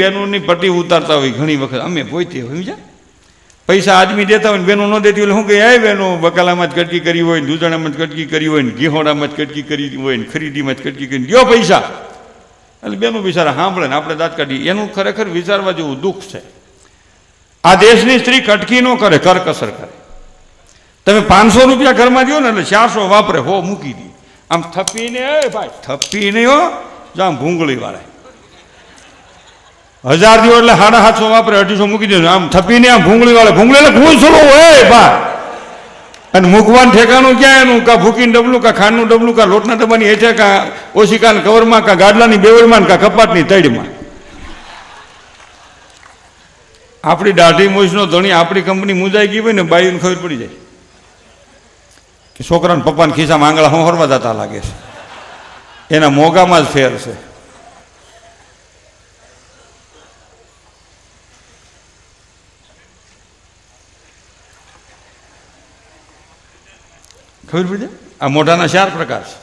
બહેનોની પટ્ટી ઉતારતા હોય ઘણી વખત. અમે પોતે સમજ્યા? પૈસા આદમી દેતા હોય ને બહેનો ન દેતી હોય શું કે એ બહેનો બકાલામાં જ કટકી કરી હોય ને, દૂધણામાં જ કટકી કરી હોય ને, ઘીહોડામાં જ કટકી કરી હોય ને, ખરીદીમાં જ કટકી કરી ગયો પૈસા. એટલે બેનું બિચારા સાંભળે ને, આપણે દાંત કાઢીએ. એનું ખરેખર વિચારવા જેવું દુઃખ છે. આ દેશની સ્ત્રી કટકી ન કરે, કરકસર કરે. તમે પાંચસો રૂપિયા ઘરમાં દો ને, એટલે ચારસો વાપરે, હો, મૂકી દે. આમ થપ્પીને એ ભાઈ થપ્પીને હો. જો આમ ભૂંગળી વાળે હજાર દિવસ એટલે સાડા સાતસો વાપરે, અઢીસો મૂકી દેજો. આમ થપીને આમ ભૂંગળી વાળે, ભૂંગળી એટલે ઘૂંસડું હોય બા અને મૂકવાનું ઠેકાણું ક્યાં એનું? કા ભૂકીને ડબલું, કા ખાંડનું ડબલું, કા લોટના ડબ્બાની હેઠે, કા ઓશિકા કવરમાં, કા ગાડલાની બેવડમાં કા કપાટની તળીમાં આપણી દાઢી મોજનો ધણી આપણી કંપની મુજાઈ ગઈ હોય ને બાઈને ખબર પડી જાય. કે છોકરાને પપ્પાને ખિસ્સામાં આંગળા હોંહરવા જતા લાગે છે. એના મોગામાં જ ફેર છે. ખબર પડી આ મોઢાના ચાર પ્રકાર છે.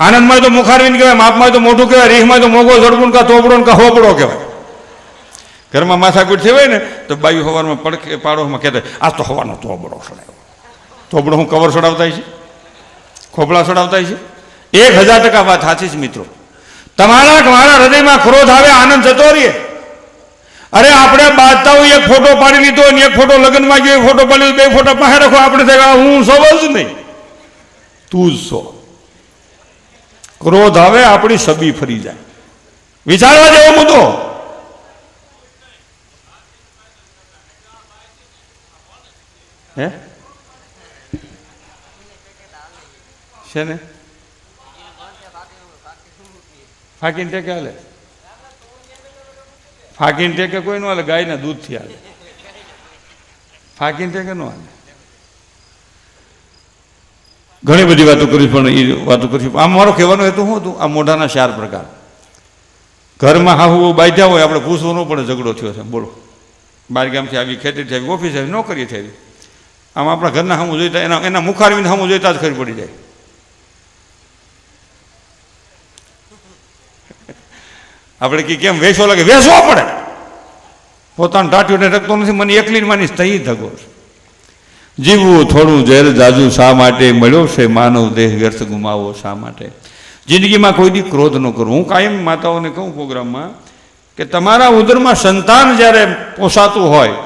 આનંદમાં તો મુખારવીન કહેવાય માપમાં તો મોઢું કહેવાય રીહમાં તો મોગો ઝડપું કા તોપડો કા હોપડો કહેવાય. ઘરમાં માથાકૂટ હોય ને, તો બાયુ હવારમાં પડકે પાડોમાં કહેતા આ તો હવાનો તોબડો સડાવ્યો તોબડો હું કવર સડાવતા છે? ખોપડા સડાવતા છે? એક હજાર ટકા વાત સાચી છે મિત્રો. તમારા મારા હૃદયમાં ક્રોધ આવે, આનંદ જતો રહીએ. અરે આપણે બાંધતા હોય એક ફોટો પાડી લીધો, અને એક ફોટો લગ્નમાં ગયો, એક ફોટો પાડી બે ફોટો પાસે રાખો, આપણે હું સૌ જ નહીં. તું જ છો. ક્રોધ આવે, આપણી છબી ફરી જાય. વિચારવા જેવો મુદ્દો. હે? છે ને? ફાકીને ટેકે હાલે? ફાકીને ટેકે કોઈ ન હાલે? ગાયના દૂધથી હાલે. ફાકીને ટેકે નો હાલે? ઘણી બધી વાતો કરી, પણ એ વાતો કરી આમ મારો કહેવાનો હેતુ શું હતું? આ મોઢાના ચાર પ્રકાર. ઘરમાં હાહુ બાંધ્યા હોય, આપણે પૂછવું ન પડે, ઝઘડો થયો છે. બોલો. બાર ગામથી આવી ખેતીથી આવી, ઓફિસ આવી નોકરી થઈ આમ આપણા ઘરના સામું જોઈતા, એના એના મુખારવીને સામું જોઈતા જ ખરી પડી જાય. આપણે કે કેમ વેચવો લાગે? વેચવો પડે. પોતાનું ટાટ્યુને રકતો નથી, મને એકલી માનીશ તહી ધગો છે. જીવવું થોડું ઝેર જાજુ શા માટે મળ્યો છે? માનવ દેહ વ્યર્થ ગુમાવો શા માટે? જિંદગીમાં કોઈ દી ક્રોધ ન કરું હું કાયમ માતાઓને કહું પ્રોગ્રામમાં કે તમારા ઉદરમાં સંતાન જ્યારે પોસાતું હોય,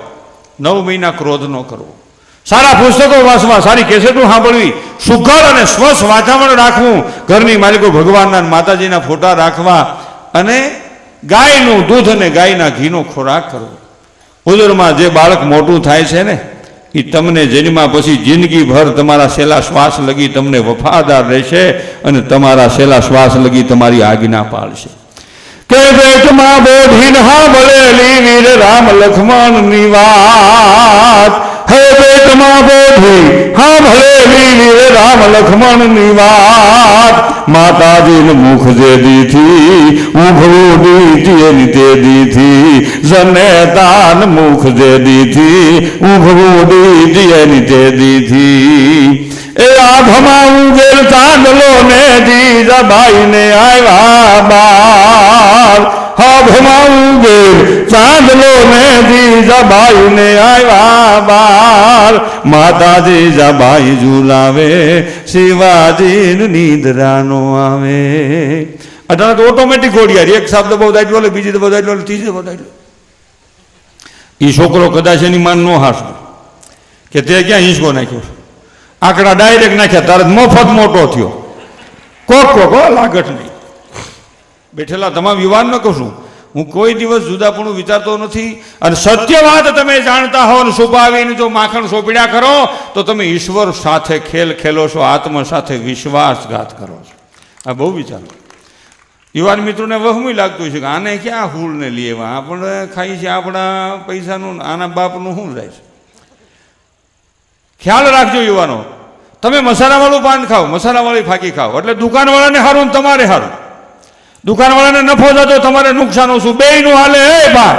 નવ મહિના ક્રોધ ન કરવો. સારા પુસ્તકો વાંચવા, સારી કેસેટો સાંભળવી, સુઘડ અને સ્વસ્થ વાતાવરણ રાખવું, ઘરની માલિકો ભગવાનના માતાજીના ફોટા રાખવા અને ગાયનું દૂધ અને ગાયના ઘીનો ખોરાક કરવો. ઉદરમાં જે બાળક મોટું થાય છે ને એ તમને જન્મા પછી જિંદગીભર તમારા સેલા શ્વાસ લગી તમને વફાદાર રહેશે અને તમારા સેલા શ્વાસ લગી તમારી આજ્ઞા પાળશે. કે પેટમાં બોધીન ના ભળેલી વીર રામ લક્ષ્મણની વાત હે પેટમાં બોધી હા ભળેલી વીર રામ લખમણની વાત. માતાજીને મુખ જે દીથી ઉભરું દીધી એની તે દીથી જને તાન મુખ જે દીથી ઉભરું દીધી એની તે દીધી. એ આભમાં ઉગેલ ચાંદલો ને જીજા ભાઈ ને આવ્યા બાર. આભમાં ઉગેલ ચાંદલો ને જીજાબાઈ ને આવ્યા બાર. માતાજી જાબાઈ ઝુલાવે શિવાજી નિંદરાનો આવે. અઢાર તો ઓટોમેટિક ઘોડિયાર એક શબ્દ બહુ દાટલો લે, બીજી દબો દાટલો ત્રીજી દબો દાટલો એ છોકરો કદાચ એની માન નો હાસો કે તે ક્યાં હિંચકો નાખ્યો આંકડા ડાયરેક્ટ નાખ્યા, તરત મફત મોટો થયો. કોક કોક લાગટ નહીં. બેઠેલા તમામ યુવાનને કહું છું, હું કોઈ દિવસ જુદાપણું વિચારતો નથી અને સત્ય વાત તમે જાણતા હો ને છુપાવીને જો માખણ સોંપડ્યા કરો, તો તમે ઈશ્વર સાથે ખેલ ખેલો છો, આત્મ સાથે વિશ્વાસઘાત કરો છો. આ બહુ વિચારો. યુવાન મિત્રોને વહમું લાગતું છે કે આને ક્યાં હૂળ ને લેવા? આપણે ખાઈ છે આપણા પૈસાનું, આના બાપનું શું જાય છે? ખ્યાલ રાખજો યુવાનો, તમે મસાલાવાળું પાન ખાઓ, મસાલાવાળી ફાકી ખાઓ, એટલે દુકાનવાળાને ને તમારે સારું દુકાનવાળાને નફો થતો તમારે નુકસાન ઓછું બેયનું હાલે, હે ભાઈ!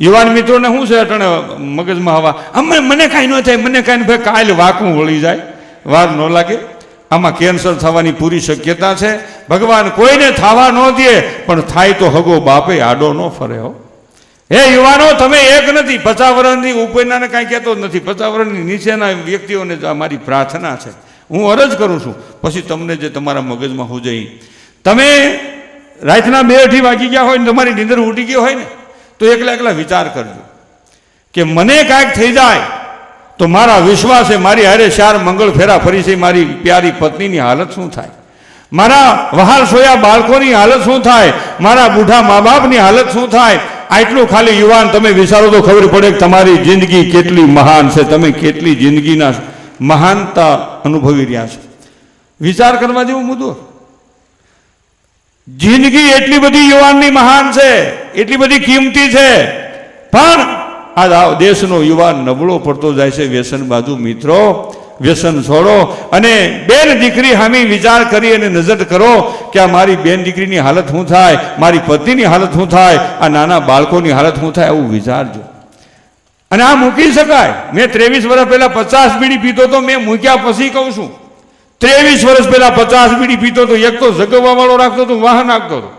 યુવાન મિત્રોને શું છે અટણે મગજમાં હવા? અમે, મને કાંઈ ન થાય, મને કાંઈ ભાઈ કાલ વાકું વળી જાય. વાર ન લાગે. આમાં કેન્સર થવાની પૂરી શક્યતા છે. ભગવાન કોઈને થવા ન દે, પણ થાય તો હગો બાપે આડો ન ફરે હો. હે યુવાનો, તમે એક નથી. પચાસ વર્ષની ઉપરનાને કાંઈ કહેતો જ નથી. પચાસ વર્ષની નીચેના વ્યક્તિઓને મારી પ્રાર્થના છે. હું અરજ કરું છું. પછી તમને જે તમારા મગજમાં હું જઈ તમે રાતના બે અઢી વાગી ગયા હોય ને તમારી નીંદર ઉઠી ગઈ હોય ને, તો એકલા એકલા વિચાર કરજો કે મને કાંઈક થઈ જાય તો મારા વિશ્વાસે મારી હારે ચાર મંગળ ફેરા ફરી છે મારી પ્યારી પત્નીની હાલત શું થાય? મારા વહાલ સોયા બાળકોની હાલત શું થાય? મારા બુઢા મા બાપની હાલત શું થાય? આટલું ખાલી યુવાન તમે વિચારો તો ખબર પડે કે તમારી જિંદગી કેટલી મહાન છે, તમે કેટલી જિંદગીના મહાનતા અનુભવી રહ્યા છો. વિચાર કરવા જેવો મુદ્દો? જિંદગી એટલી બધી યુવાનની મહાન છે, એટલી બધી કિંમતી છે. પણ આ દેશનો યુવાન નબળો પડતો જાય છે વ્યસન બાજુ મિત્રો, વ્યસન છોડો. અને બેન દીકરી હામી વિચાર કરી અને નજર કરો કે આ મારી બેન દીકરીની હાલત શું થાય, મારી પત્નીની હાલત શું થાય, આ નાના બાળકોની હાલત શું થાય એવું વિચારજો અને આ મૂકી શકાય. મેં ત્રેવીસ વર્ષ પહેલા પચાસ બીડી પીધો તો મેં મૂક્યા પછી કહું છું. ત્રેવીસ વર્ષ પહેલા પચાસ બીડી પીતો તો એક તો જગવવા વાળો રાખતો હતો વાહન નાખતો હતો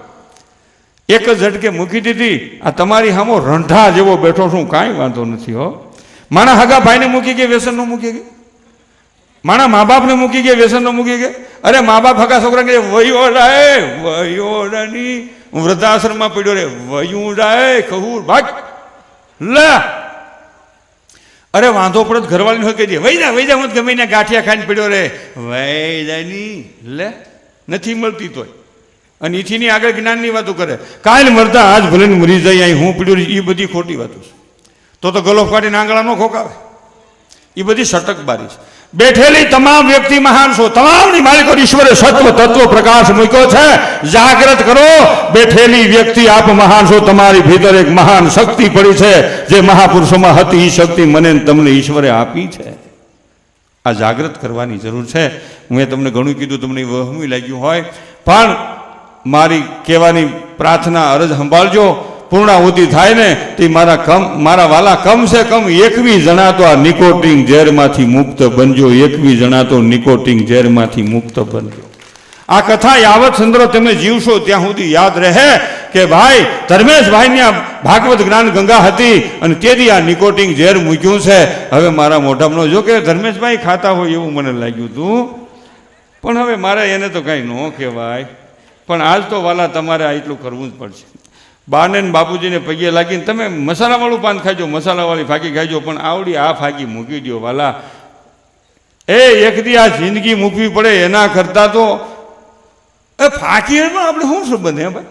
એક જ ઝટકે મૂકી દીધી. આ તમારી સામો રંઢા જેવો બેઠો છું, કાંઈ વાંધો નથી, હો. માણા હગા ભાઈને મૂકી ગયા વ્યસન નો મૂકી ગયા માણા મા બાપને મૂકી ગયા વ્યસન નો મૂકી ગયા અરે મા બાપ હગા છોકરા કે વયો રાય વયો રાની વૃદ્ધાશ્રમમાં પડ્યો રે, વયું રાય કહું, ભાગ. લે! અરે વાંધો પડે ઘરવાળીને હોય કહી દે વૈદા વૈદા, હું ગમે ને ગાંઠિયા ખાઈને પડ્યો રે. વૈદાની, લે, નથી મળતી તોય. અને ઈથીની આગળ જ્ઞાનની વાતો કરે. કાલ મરતા આજ ભલે મરી જાય, અહીં હું પીડ્યો એ બધી ખોટી વાતો છે. તો તો ગલો ફાટીને આંગળા ન ખોકાવે. એ બધી સટકબારી છે. બેઠેલી તમામ વ્યક્તિ મહાન છો. તમામની માલિકો ઈશ્વરે સત્વ, તત્વ પ્રકાશ મૂક્યો છે. જાગ્રત કરો. બેઠેલી વ્યક્તિ આપ મહાન છો. તમારી ભીતર એક મહાન શક્તિ પડી છે. જે મહાપુરુષોમાં હતી એ શક્તિ મને તમને ઈશ્વરે આપી છે. આ જાગૃત કરવાની જરૂર છે. હું એ તમને ઘણું કીધું, તમને વહમી લાગ્યું હોય. પણ મારી કહેવાની પ્રાર્થના અરજ સંભાળજો. પૂર્ણાહુતિ થાય ને, તે મારા કમ, મારા વાલા કમ સે કમ એકવી જણા તો આ નિકોટિંગ ઝેરમાંથી મુક્ત બનજો, એકવી જણા તો નિકોટિંગ ઝેરમાંથી મુક્ત બનજો. આ કથા યાવત સંદ્રો તમે જીવશો ત્યાં સુધી યાદ રહે કે ભાઈ ધર્મેશભાઈની આ ભાગવત જ્ઞાન ગંગા હતી અને તેથી આ નિકોટિંગ ઝેર મૂક્યું છે. હવે મારા મોઢામાં જો કે ધર્મેશભાઈ ખાતા હોય એવું મને લાગ્યું હતું પણ હવે મારે એને તો કાંઈ ન કહેવાય. પણ આજ તો વાલા તમારે આ એટલું કરવું જ પડશે. બાને બાપુજીને પગે લાગીને તમે મસાલાવાળું પાન ખાજો, મસાલાવાળી ફાકી ખાજો, પણ આવડી આ ફાકી મૂકી દો વાલા. એ એક દી આ જિંદગી મૂકવી પડે એના કરતાં તો એ ફાકી આપણે શું સંબંધ હે ભાઈ?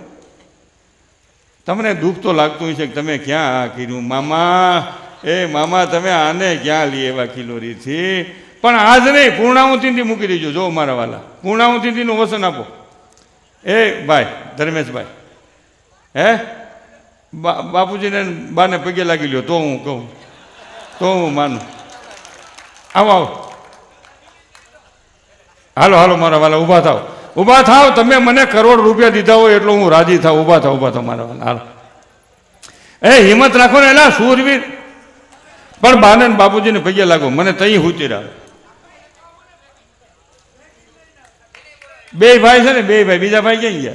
તમને દુઃખ તો લાગતું હશે કે તમે ક્યાં આ કર્યું મામા, એ મામા, તમે આને ક્યાં લઈ એવા કિલોરીથી પણ આજ નહીં, પૂર્ણાહુતિથી મૂકી દેજો, જો મારા વાલા. પૂર્ણાહુતિથીનું વસન આપો. એ ભાઈ, ધર્મેશભાઈ હે? બાપુજીને બાને પગે લાગી લ્યો, તો હું કહું, તો હું માનું. આવો આવો. હાલો હાલો, મારા વાલા, ઊભા થાવ ઊભા થાવ તમે મને કરોડ રૂપિયા દીધા હોય એટલો હું રાજી થાવ ઊભા થાવ ઊભા થાવ મારા વાલા, હાલો. એ, હિંમત રાખો ને, એલા, સૂરવીર. પણ બાને બાપુજીને પગે લાગો, મને તઈ હુતી રાખ. બે ભાઈ છે ને, બે ભાઈ, બીજા ભાઈ ક્યાં ગયા?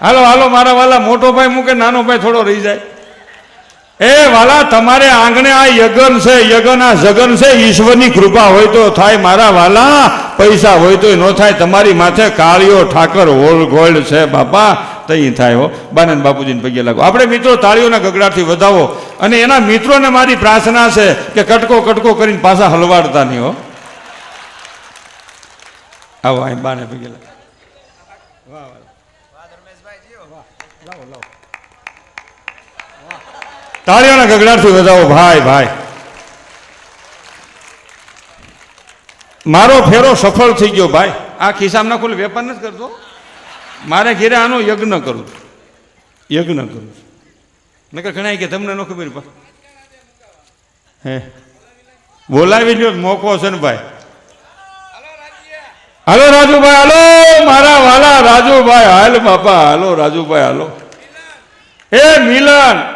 હાલો હાલો, મારા વાલા, મોટો ભાઈ મૂકે, નાનો ભાઈ થોડો રહી જાય. એ વાલા, તમારે આંગણે આ યગન છે યગન આ જગન છે, ઈશ્વરની કૃપા હોય તો થાય, મારા વાલા. પૈસા હોય તો ન થાય, તમારી માથે કાળીઓ ઠાકર, હોલ ગોલ્ડ છે, બાપા. તઈ થાય, હો. બાનંદ બાપુજીને પગે લાગો. આપણે મિત્રો તાળીઓના ગગડાથી વધાવો. અને એના મિત્રોને મારી પ્રાર્થના છે કે કટકો કટકો કરીને પાછા હલવાડતા નહીં, હો. આવો, અહીં બાને પગે લાગો. તાળીઓના ગગડાટથી વધાવો. ભાઈ ભાઈ. મારો ફેરો સફળ થઈ ગયો ભાઈ. આ ખિસ્સામાં કોઈ વેપાર નથી કરતો. મારે ઘેરે આનો યજ્ઞ કરું યજ્ઞ કરું. નકર ઘણા કે તમને ન ખબર પા હે. બોલાવી લ્યો મોકો છે ને ભાઈ. હાલો રાજુભાઈ હાલો. મારા વાલા રાજુભાઈ હાલ બાપા હાલો રાજુભાઈ હાલો. એ મિલન.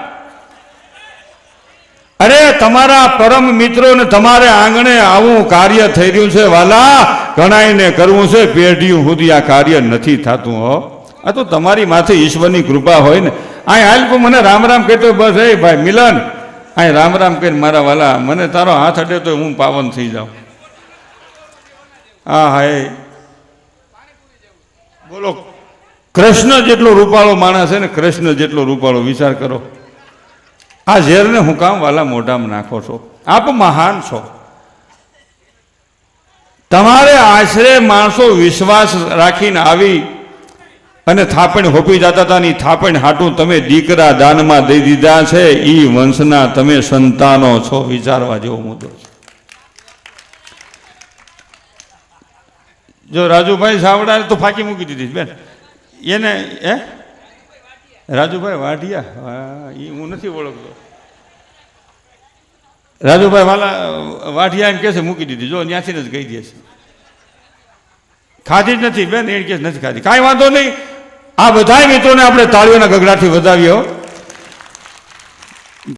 અરે, તમારા પરમ મિત્રો ને તમારે આંગણે આવું કાર્ય થઈ રહ્યું છે. વાલા ઘણાઈને કરવું છે. પેઢીયું સુધી આ કાર્ય નથી થતું, હો. આ તો તમારી માથે ઈશ્વરની કૃપા હોય ને. અહીં હાલ મને રામ રામ કહેતો બસ, એ ભાઈ, મિલન. અહીં રામ રામ કહીને મારા વાલા, મને તારો હાથ અડે તો હું પાવન થઈ જાઉં. હા હા એ બોલો, કૃષ્ણ જેટલો રૂપાળો માણસ છે ને, કૃષ્ણ જેટલો રૂપાળો વિચાર કરો. આ ઝેરને હું કામ મોઢામાં નાખો છો? આપ મહાન છો. તમારે આશરે માણસો વિશ્વાસ રાખીને આવી અને થાપણ હોપી જતા હતા ની થાપણ હાટું તમે દીકરા દાનમાં દઈ દીધા છે એ વંશના તમે સંતાનો છો, વિચારવા જેવો મુદ્દો છે. જો રાજુભાઈ સાવડા તો ફાંકી મૂકી દીધી બેન. એને, હે? રાજુભાઈ વાઢિયા. એ હું નથી ઓળખતો. રાજુભાઈ વાલા, વાઢિયા એમ કહે છે, મૂકી દીધી. જો ત્યાંથી જ કહી દે છે. ખાધી જ નથી, બેન એ કે નથી ખાધી. કાંઈ વાંધો નહીં. આ બધા મિત્રોને આપણે તાળીઓના ગગડાથી વધાવીએ